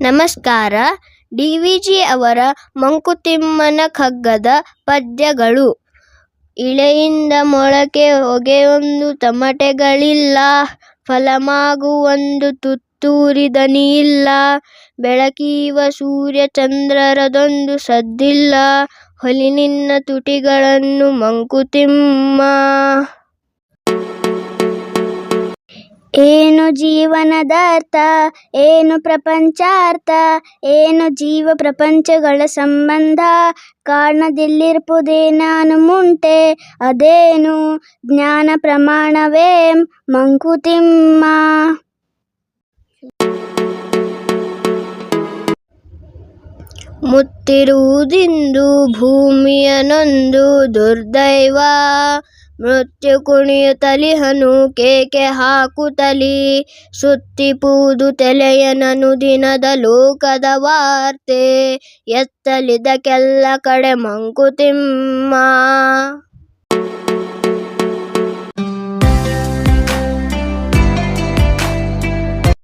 ನಮಸ್ಕಾರ. D V G ಅವರ ಮಂಕುತಿಮ್ಮನ ಕಗ್ಗದ ಪದ್ಯಗಳು. ಇಳೆಯಿಂದ ಮೊಳಕೆ ಹೊಗೆಯೊಂದು ತಮಟೆಗಳಿಲ್ಲ, ಫಲಮಾಗುವೊಂದು ತುತ್ತೂರಿದನಿ ಇಲ್ಲ ಬೆಳಕೀವ ಸೂರ್ಯ ಚಂದ್ರರದೊಂದು ಸದ್ದಿಲ್ಲ ಹೊಲಿನಿನ್ನ ತುಟಿಗಳನ್ನು ಮಂಕುತಿಮ್ಮ. ಏನು ಜೀವನದ ಅರ್ಥ ಏನು ಪ್ರಪಂಚಾರ್ಥ, ಏನು ಜೀವ ಪ್ರಪಂಚಗಳ ಸಂಬಂಧ ಕಾಣದಿಲ್ಲಿರ್ಪುದೇ ನಾನು ಮುಂಟೆ, ಅದೇನು ಜ್ಞಾನ ಪ್ರಮಾಣವೇ ಮಂಕುತಿಮ್ಮ. ಮುತ್ತಿರುವುದಿಂದು ಭೂಮಿಯನೊಂದು ದುರ್ದೈವ ಮೃತ್ಯು ಕುಣಿಯುತ್ತಲಿಹನು ಕೇಕೆ ಹಾಕುತ್ತಲಿ ಸುತ್ತಿಪೂದು ತಲೆಯನನು ದಿನದ ಲೋಕದ ವಾರ್ತೆ ಎತ್ತಲಿದಕ್ಕೆಲ್ಲ ಕಡೆ ಮಂಕುತಿಮ್ಮ.